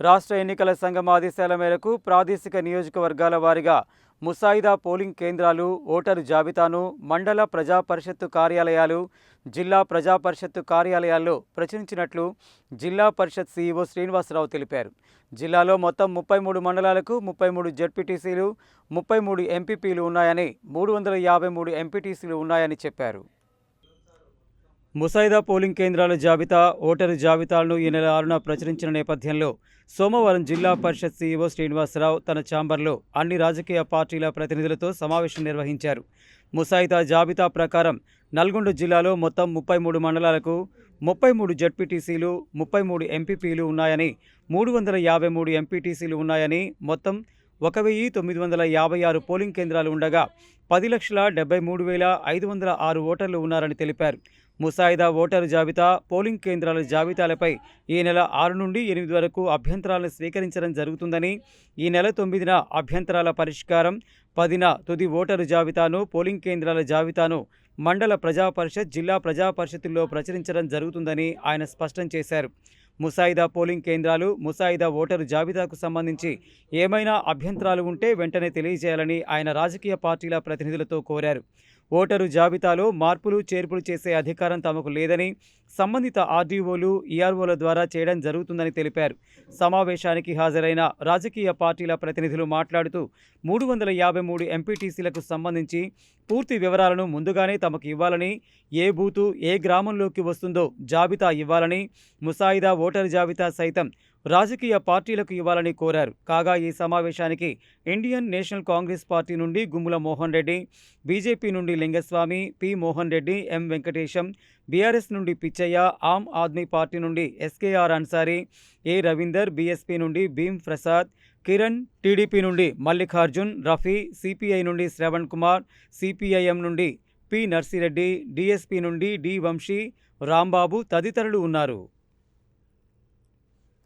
రాష్ట్ర ఎన్నికల సంఘం ఆదేశాల మేరకు ప్రాదేశిక నియోజకవర్గాల వారీగా ముసాయిదా పోలింగ్ కేంద్రాలు ఓటరు జాబితాను మండల ప్రజా పరిషత్తు కార్యాలయాలు జిల్లా ప్రజా పరిషత్తు కార్యాలయాల్లో ప్రచురించినట్లు జిల్లా పరిషత్ సీఈఓ శ్రీనివాసరావు తెలిపారు. జిల్లాలో మొత్తం ముప్పై మూడు మండలాలకు ముప్పై మూడు జడ్పీటీసీలు ముప్పై మూడు ఎంపీపీలు ఉన్నాయని మూడు వందల యాభై మూడు ఎంపీటీసీలు ఉన్నాయని చెప్పారు. ముసాయిదా పోలింగ్ కేంద్రాల జాబితా ఓటరు జాబితాలను ఈ నెల ఆరున ప్రచురించిన నేపథ్యంలో సోమవారం జిల్లా పరిషత్ సీఈఓ శ్రీనివాసరావు తన ఛాంబర్లో అన్ని రాజకీయ పార్టీల ప్రతినిధులతో సమావేశం నిర్వహించారు. ముసాయిదా జాబితా ప్రకారం నల్గొండ జిల్లాలో మొత్తం ముప్పై మూడు మండలాలకు ముప్పై మూడు జడ్పీటీసీలు ముప్పై మూడు ఎంపీపీలు ఉన్నాయని మూడు వందల యాభై మూడు ఎంపీటీసీలు ఉన్నాయని మొత్తం ఒక వెయ్యి తొమ్మిది వందల యాభై ఆరు పోలింగ్ కేంద్రాలు ఉండగా పది లక్షల డెబ్బై మూడు వేల ఐదు వందల ఆరు ఓటర్లు ఉన్నారని తెలిపారు. ముసాయిదా ఓటరు జాబితా పోలింగ్ కేంద్రాల జాబితాలపై ఈ నెల ఆరు నుండి ఎనిమిది వరకు అభ్యంతరాలను స్వీకరించడం జరుగుతుందని ఈ నెల తొమ్మిదిన అభ్యంతరాల పరిష్కారం పదిన తుది ఓటరు జాబితాను పోలింగ్ కేంద్రాల జాబితాను మండల ప్రజా పరిషత్ జిల్లా ప్రజాపరిషత్తుల్లో ప్రచురించడం జరుగుతుందని ఆయన స్పష్టం చేశారు. ముసాయిదా పోలింగ్ కేంద్రాలు ముసాయిదా ఓటరు జాబితాకు సంబంధించి ఏమైనా అభ్యంతరాలు ఉంటే వెంటనే తెలియజేయాలని ఆయన రాజకీయ పార్టీల ప్రతినిధులతో కోరారు. ఓటరు జాబితాలో మార్పులు చేర్పులు చేసే అధికారం తమకు లేదని సంబంధిత ఆర్డీఓలు ఈఆర్ఓల ద్వారా చేయడం జరుగుతుందని తెలిపారు. సమావేశానికి హాజరైన రాజకీయ పార్టీల ప్రతినిధులు మాట్లాడుతూ మూడు వందల యాభై మూడు ఎంపీటీసీలకు సంబంధించి పూర్తి వివరాలను ముందుగానే తమకు ఇవ్వాలని ఏ బూతు ఏ గ్రామంలోకి వస్తుందో జాబితా ఇవ్వాలని ముసాయిదా ఓటరు జాబితా సైతం రాజకీయ పార్టీలకు ఇవ్వాలని కోరారు. కాగా ఈ సమావేశానికి ఇండియన్ నేషనల్ కాంగ్రెస్ పార్టీ నుండి గుమ్ముల మోహన్ రెడ్డి బీజేపీ నుండి Lingaswamy P Mohan Reddy M Venkatesham BRS నుండి పిచ్చయ్య ఆమ్ ఆద్మీ పార్టీ నుండి SKR Ansari A Ravinder BSP నుండి భీమ్ ప్రసాద్ కిరణ్ టీడీపీ నుండి మల్లికార్జున్ రఫీ సిపిఐ నుండి శ్రవణ్ కుమార్ సిపిఐఎం నుండి పి నర్సిరెడ్డి డిఎస్పీ నుండి డి వంశీ రాంబాబు తదితరులు ఉన్నారు.